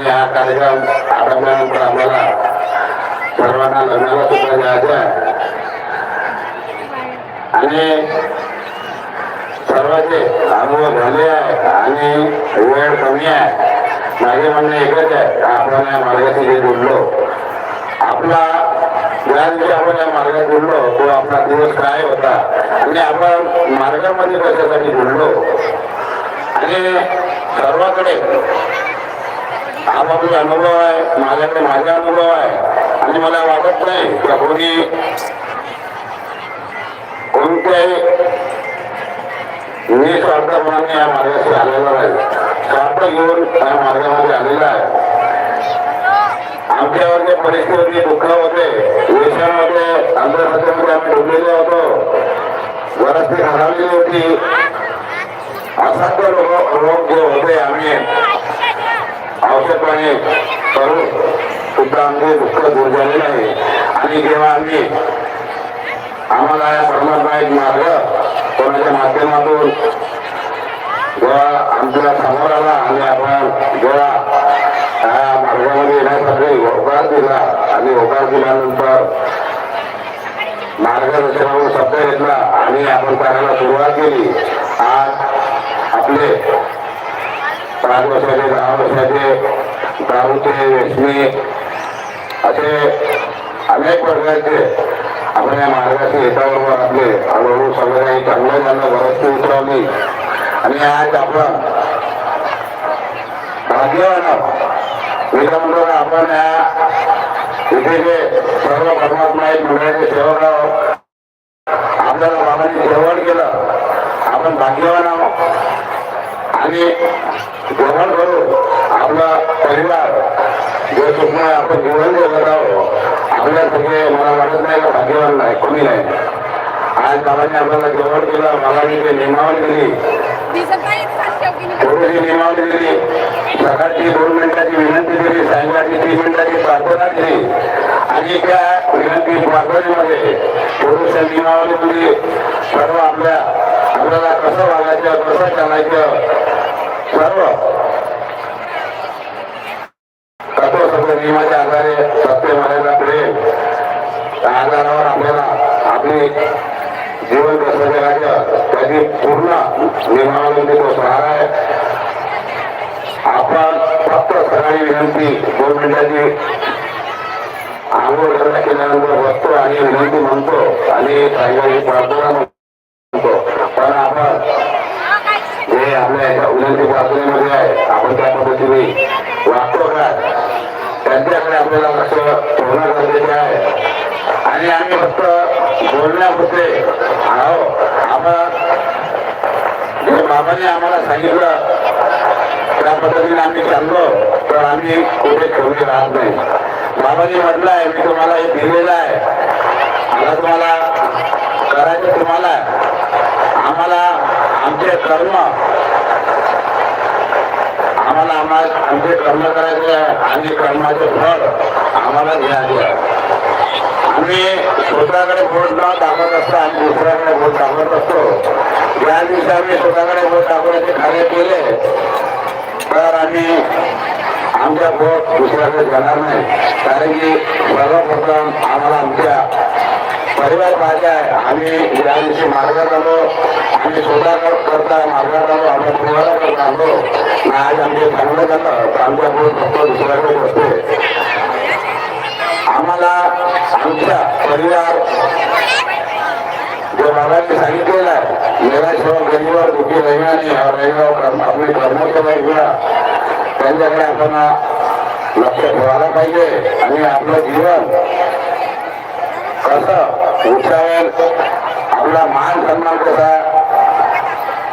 आणि हा कार्यक्रम आटोपल्यानंतर आम्हाला सर्वांना लग्नाला सुद्धा जायचं आहे. आणि सर्वांचे अनुभव झाले आहे आणि वेळ कमी आहे. माझे म्हणणे एकच आहे आपण या मार्गाशी जे बोललो आपला ज्या दिवशी आपण या मार्गात बोललो तो आपला दिवस काय होता आणि आपण मार्गामध्ये कशासाठी बोललो आणि सर्वाकडे आपापले अनुभव आहे माझ्याकडे माझा अनुभव आहे. आणि मला वाटत नाही की कोणी कोणत्याही निस्वार्थपणाने या मार्गाशी आलेला नाही. स्वार्थ घेऊन या मार्गामध्ये आलेला आहे. आमच्यावर जे परिस्थिती दुःख होते देशामध्ये अंधश्रद्धेमध्ये आम्ही डुबलेलो होतो. वरस्ती हरवलेली होती. असंख्य रोग रोग जे होते आम्ही आवश्यकपणे करून सुद्धा आमचे दुःख दूर झालेलं आहे. आणि जेव्हा आम्ही आम्हाला या परमात्मा एक मार्ग कोणाच्या माध्यमातून जेव्हा आमच्यासमोर आला आणि आपण जेव्हा या मार्गामध्ये येण्यासाठी होकार दिला आणि होकार दिल्यानंतर मार्गदर्शनावर शब्द घेतला आणि आपण करायला सुरुवात केली. आज आपले पाच वर्षाचे दहा वर्षाचे दारूचे व्यसनी असे अनेक वर्गाचे आपण या मार्गाशी येताबरोबर आपले हळूहळू सगळं काही चांगलं झालं वरस्ती उतरवली. आणि आज आपण भाग्यवान आहोत. आपण या इथे जे सर्व परमात्मा एक मंडळाचे सेवक आहोत. आपल्याला बाबांनी जेवण केलं. आपण भाग्यवान आहोत. आणि जेवण करून आपला परिवार जे सुखमय आपण जीवन जगत आहोत आपल्या सगळे मला वाटत नाही का भाग्यवान नाही कोणी नाही. आज बाबांनी आपल्याला जेवण केलं बाबांनी ते नियमावली दिली. थोडीशी नियमावली दिली. सकाळची दोन मिनिटाची विनंती दिली सायंकाळची तीन मिनिटाची प्रार्थना दिली. आणि त्या विनंती प्रार्थनेमध्ये थोडीशी नियमावली दिली सर्व आपल्या आपल्याला कसं वागायचं कसं चालायचं सर्व. तत्व सगळं नियमाच्या आधारे सत्य मर्यादा प्रेम त्या आधारावर आपल्याला आपली जीवन कसं जगायचं त्याची पूर्ण नियमावली तो सहारा आहे. आपण फक्त सकाळी विनंती दोन मिनिटाची आंघोळ करता केल्यानंतर बसतो आणि विनंती म्हणतो. आणि प्रार्थना म्हणतो पण आपण जे आपल्या वाचण्यामध्ये आहे. आपण त्या पद्धतीने वागतो का? त्यांच्याकडे आपल्याला कसं ठेवणं गरजेचे आहे. आणि आम्ही फक्त बोलण्यापुरते. आहो आपण जे बाबांनी आम्हाला सांगितलं त्या पद्धतीने आम्ही चाललो तर आम्ही कुठे कमी राहत नाही. बाबांनी म्हटलं आहे मी तुम्हाला हे दिलेलं आहे. मला तुम्हाला करायचं तुम्हाला आम्हाला आमचे कर्म आम्हाला आम्हाला आमचे कर्म करायचे आणि कर्माचे फळ आम्हाला घ्यायचे आम्ही स्वतःकडे बोट न दाखवत असतो आणि दुसऱ्याकडे बोट दाखवत असतो. या दिवशी आम्ही स्वतःकडे बोट दाखवण्याचे कार्य केले. तर आम्ही आमच्या बोट दुसऱ्याकडे जाणार नाही. कारण की सर्वप्रथम आम्हाला आमच्या परिवार पाहिजे आहे. आम्ही या दिवशी मार्गात आलो. आम्ही स्वतः करता मार्गात आलो. आम्ही पोहायला करता आलो. आज आमचे चांगलं जातं. तर आमच्या बोट फक्त दुसऱ्याकडे बसते. आम्हाला आमच्या परिवार जो बाबांनी सांगितलेलं आहे मेरा रविवार गरीबावर दुखी रहिवानी रविवार आपले कर्मोत्सव त्यांच्याकडे आपण लक्ष ठेवायला पाहिजे आणि आपलं जीवन कसं उंचावेल आपला मान सन्मान कसा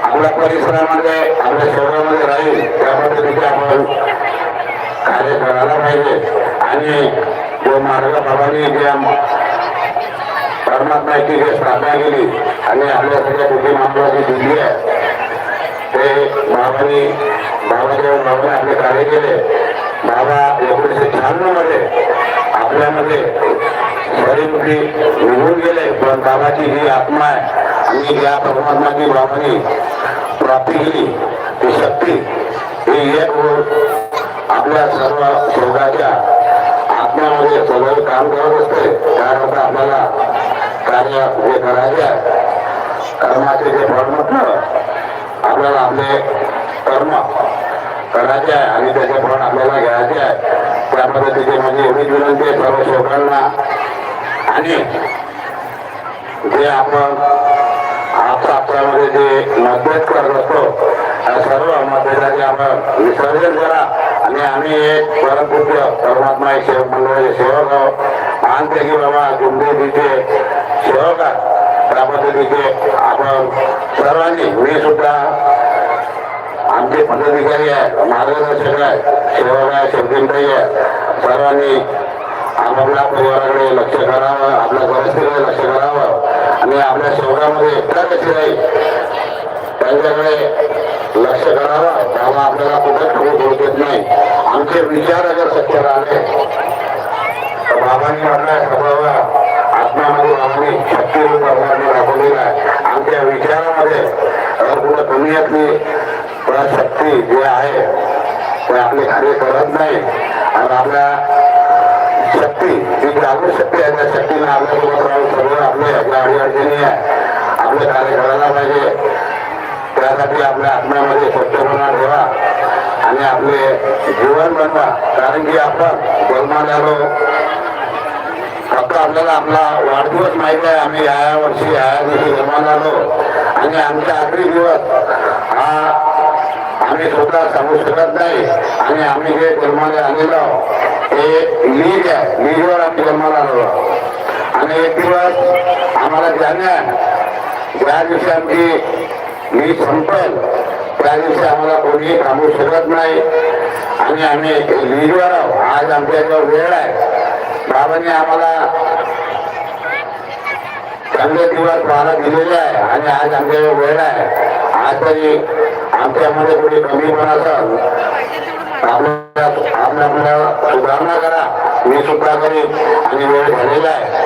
आपल्या परिसरामध्ये आपल्या शहरामध्ये राहील त्या पद्धतीने आपण झाला करायला पाहिजे. आणि जो मार्ग बाबांनी जे परमात्म्याची जे स्थापना केली आणि आपल्या सगळ्या बुद्धी मानवाची दिली आहे ते बाबांनी बाबासाहेब बाबाने आपले कार्य केले. बाबा एकोणीसशे शहाण्णवमध्ये आपल्यामध्ये शरीरमुखी निघून गेले पण बाबाची ही आत्मा आहे आणि या परमात्माची बाबांनी प्राप्ती केली ती शक्ती ही एक आपल्या सर्व शोधाच्या आत्म्यामध्ये सदैव काम करत असते त्याकरता आपल्याला कार्य जे करायचे आहे. कर्माचे जे फळ म्हटलं आपल्याला आपले कर्म करायचे आहे आणि त्याचे फळ आपल्याला घ्यायचे आहे. त्या पद्धतीचे माझी एवढीच विनंती आहे सर्व शोधांना आणि जे आपण आपसामध्ये जे मतभेद करत असतो त्या सर्व मतभेदाचे आपण विसर्जन करा आणि आम्ही एक परमपूज्य परमात्मा एक सेवक मंडळाचे सेवक आहोत मानते की बाबा गुंडेजीचे सेवक त्या पद्धतीचे आपण सर्वांनी मी सुद्धा आमचे पदाधिकारी आहे मार्गदर्शक आहे सेवक आहे शेवटिंताई आहे. सर्वांनी आपापल्या परिवाराकडे लक्ष करावं आपल्या परिस्थितीकडे लक्ष करावं. आणि आपल्या सेवकामध्ये एकटा कशी राहील त्यांच्याकडे लक्ष करावं त्यामुळे आपल्याला कुठे ठोक होऊ देत नाही. आमचे विचार अगर सत्य राहिले तर बाबांनी म्हटलंय स्वभावा आत्म्यामध्ये बाबांनी शक्ती रूप बाबांनी दाखवलेला आहे. आमच्या विचारामध्ये अगर कुठं कमी असली पण शक्ती जे आहे ते आपले कार्य करत नाही. आणि आपल्या शक्ती जी जागृत शक्ती आहे त्या शक्तीने आपल्यासोबत राहून सगळं आपले आपल्या अडीअडचणी आहे. आपले कार्य करायला पाहिजे त्यासाठी आपल्या आत्म्यामध्ये स्वच्छपणा ठेवा. आणि आपले जीवन बनवा कारण की आपण जन्माला आलो फक्त आपल्याला आपला वाढदिवस माहीत आहे आम्ही या वर्षी या दिवशी जन्माला आलो आणि आमचा आखरी दिवस हा आम्ही स्वतः सांगू शकत नाही. आणि आम्ही जे जन्माला आलेलो आहोत. हे लीग आहे. लीगवर आम्ही जन्माला आलो आहोत. आणि एक दिवस आम्हाला जाण्या ज्या दिवशी आमची मी संपल. त्या दिवशी आम्हाला कोणी थांबू शकत नाही. आणि आम्ही वीजवर आहोत. आज आमच्याजवळ वेळ आहे. बाबांनी आम्हाला चांगले दिवस पाहायला दिलेले आहे. आणि आज आमच्याजवळ वेळ आहे. आज तरी आमच्यामध्ये कोणी कमीपणा असेल आपल्या आपल्या सुधारणा करा. मी सुद्धा करीन. आणि वेळ झालेला आहे.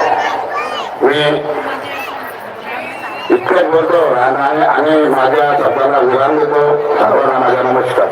मी इतकंच बोलतो. आणि आणि माझ्या सर्वांना विराम देतो. सर्वांना माझा नमस्कार.